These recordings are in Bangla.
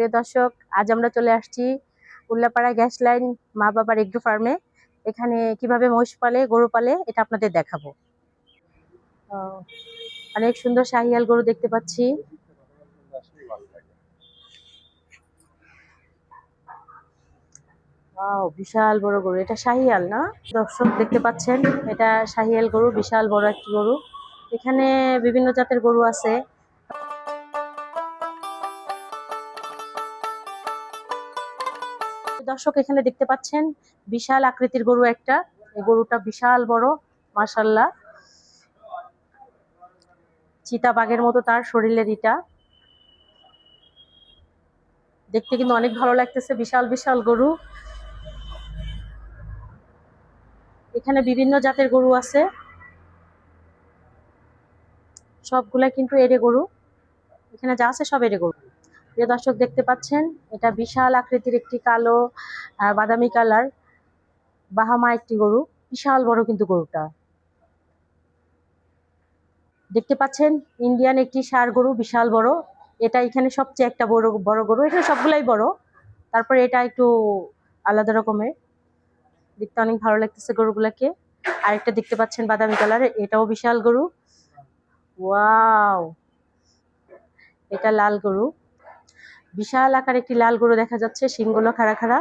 প্রিয় দর্শক, আজ আমরা চলে আসছি উল্লাপাড়া গ্যাস লাইন মা বাবার এগ্রো ফার্মে। এখানে কীভাবে মহিষ পালে, গরু পালে, এটা আপনাদের দেখাবো। অনেক সুন্দর শাহিয়াল গরু দেখতে পাচ্ছি। বিশাল বড় গরু, এটা শাহিয়াল না? দর্শক দেখতে পাচ্ছেন, এটা শাহিয়াল গরু, বিশাল বড় একটি গরু। এখানে বিভিন্ন জাতের গরু আছে। দর্শক এখানে দেখতে পাচ্ছেন, বিশাল আকৃতির গরু একটা। এই গরুটা বিশাল বড়, মাশাল্লাহ। চিতাবাঘের মতো তার শরীরের ইটা। দেখতে কিন্তু অনেক ভালো লাগতেছে, বিশাল বিশাল গরু। এখানে বিভিন্ন জাতের গরু আছে। সবগুলা কিন্তু এরে গরু। এখানে যা আছে সব এরে গরু। প্রিয় দর্শক দেখতে পাচ্ছেন, এটা বিশাল আকৃতির একটি কালো বাদামি কালার, বাহামা একটি গরু, বিশাল বড় কিন্তু গরুটা। দেখতে পাচ্ছেন, ইন্ডিয়ান একটি ষাঁড় গরু, বিশাল বড়। এটা এখানে সবচেয়ে একটা বড় বড় গরু এখানে সবগুলাই বড়। তারপরে এটা একটু আলাদা রকমের। দেখতে অনেক ভালো লাগতেছে গরুগুলাকে। আরেকটা দেখতে পাচ্ছেন বাদামি কালার, এটাও বিশাল গরু। ওয়াও! এটা লাল গরু। বিশাল আকার একটি লাল গরু দেখা যাচ্ছে শিংগুলো খাড়া খাড়া।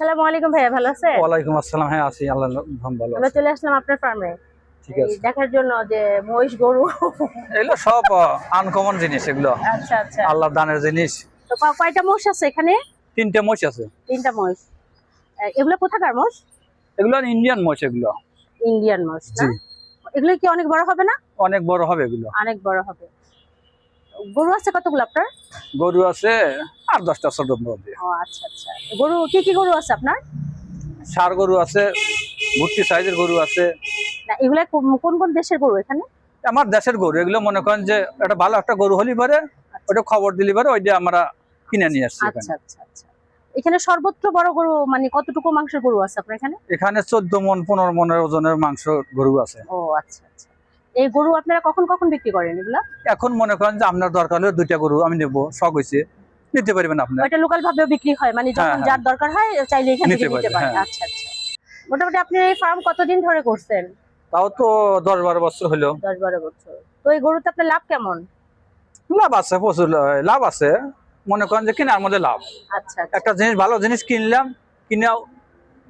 আসসালামু আলাইকুম ভাইয়া ভালো আছে ওয়ালাইকুম আসসালাম। হ্যাঁ আছি আল্লাহ ভালো আমরা। চলে আসলাম আপনার ফার্মে ঠিক আছে। দেখার জন্য যে মহিষ গরু। এগুলো সব আনকমন জিনিস এগুলো। আচ্ছা আচ্ছা। আল্লাহ দানের জিনিস। তো কয়টা মোষ আছে এখানে? তিনটে মোষ আছে। তিনটা আহ, এগুলো কোথাকার মোষ এগুলো ইন্ডিয়ান মোষ এগুলো। ইন্ডিয়ান মোষ না? এগুলো কি অনেক বড় হবে না? অনেক বড় হবে এগুলো। অনেক বড় হবে। গরু আছে কতগুলো আপনার? গরু আছে আর দশটা ছোট আচ্ছা আচ্ছা। গরু কি কি গরু আছে আপনার? সার গরু আছে ভুট্টি সাইজের গরু আছে। না এগুলা কোন- কোন দেশের গরু এখানে? আমার দেশের গরু এগুলো মনে করেন যে একটা ভালো একটা গরু হলি পারে ওটা খবর দিলি পারে ওইটা আমরা কিনে নিয়ে আসছি এখানে। আচ্ছা আচ্ছা আচ্ছা। এখানে সর্বোচ্চ বড় গরু মানে কতটুকু মাংসের গরু আছে আপনার এখানে? এখানে চোদ্দ মন পনেরো মনের ওজনের মাংস গরু আছে। ও আচ্ছা আচ্ছা। এই গরু আপনারা কখন কখন বিক্রি করেন এগুলা? এখন মনে করেন যে আপনার দরকার হলে দুইটা গরু আমি নেব শখ হয়েছে। নিতে পারবেন আপনি। ওইটা লোকাল ভাবেও বিক্রি হয় মানে হ্যাঁ, যখন হ্যাঁ। যার দরকার হয় চাইলে এখান থেকে নিতে নিতে পারে, পারে হ্যাঁ। আচ্ছা আচ্ছা। মোটামুটি আপনি এই ফার্ম কতদিন ধরে করছেন? তাও তো দশ বারো বছর হলো। দশ বারো বছর। তো এই গরুতে আপনার লাভ কেমন? লাভ আছে প্রচুর লাভ আছে। মনে করেন যে কেনার মধ্যে লাভ। আচ্ছা আচ্ছা। একটা জিনিস ভালো জিনিস কিনলাম কিনে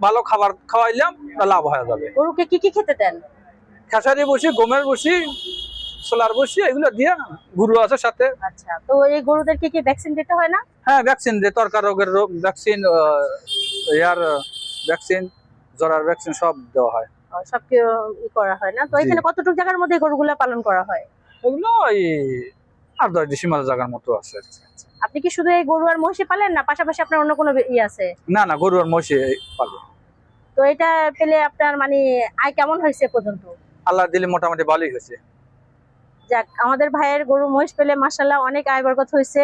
ভালো খাবার খাওয়াইলাম তা লাভ হয়ে যাবে। গরুকে কি কি খেতে দেন? খেসারি বসি গমের বসি সোলার বসি এগুলো দিয়ে গরু আছে সাথে। আচ্ছা তো এই গরুদেরকে কি ভ্যাকসিন দিতে হয় না? হ্যাঁ ভ্যাকসিন দিয়ে তরকার রোগের রোগ ভ্যাকসিন এয়ার ভ্যাকসিন জ্বরার ভ্যাকসিন সব দেওয়া হয়। সব ই করা হয় না? তো এখানে কতটুকু জায়গার মধ্যে গরুগুলা পালন করা হয়? এগুলো ওই আট দশ ডিসিমাল জায়গার মতো আছে আপনি কি শুধু এই গরু আর মহিষে পালেন না পাশাপাশি আপনার অন্য কোনো ই আছে? না না গরু আর মহিষে পাবে তো এটা পেলে আপনার মানে আয় কেমন হয়েছে পর্যন্ত? আল্লাহ দিলে মোটামুটি ভালোই হয়েছে। যাক, আমাদের ভাইয়ের গরু মহিষ পেলে মাসাল্লাহ অনেক আয় বরকত হয়েছে।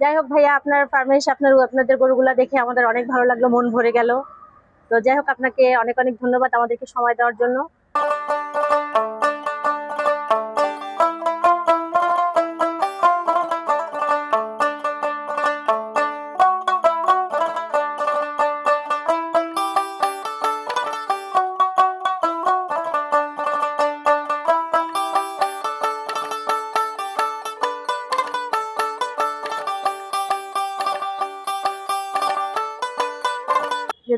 যাই হোক ভাইয়া, আপনার ফার্মে এসে আপনার আপনাদের গরুগুলা দেখে আমাদের অনেক ভালো লাগল, মন ভরে গেল। তো যাই হোক, আপনাকে অনেক অনেক ধন্যবাদ আমাদেরকে সময় দেওয়ার জন্য।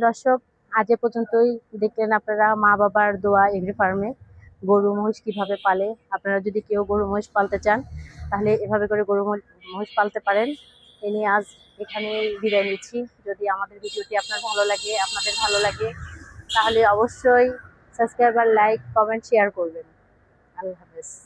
দর্শক, আজ এ পর্যন্তই। দেখলেন আপনারা মা বাবার দোয়া এগ্রি ফার্মে। গরু, মহিষ কীভাবে পালে? আপনারা যদি কেউ গরু, মহিষ পালতে চান, তাহলে এভাবে করে গরু মহি- মহিষ পালতে পারেন। এ নিয়ে আজ এখানে বিদায় নিচ্ছি। যদি আমাদের ভিডিওটি আপনার ভালো লাগে, আপনাদের ভালো লাগে, তাহলে অবশ্যই সাবস্ক্রাইবার লাইক, কমেন্ট, শেয়ার করবেন। আল্লাহ হাফেজ।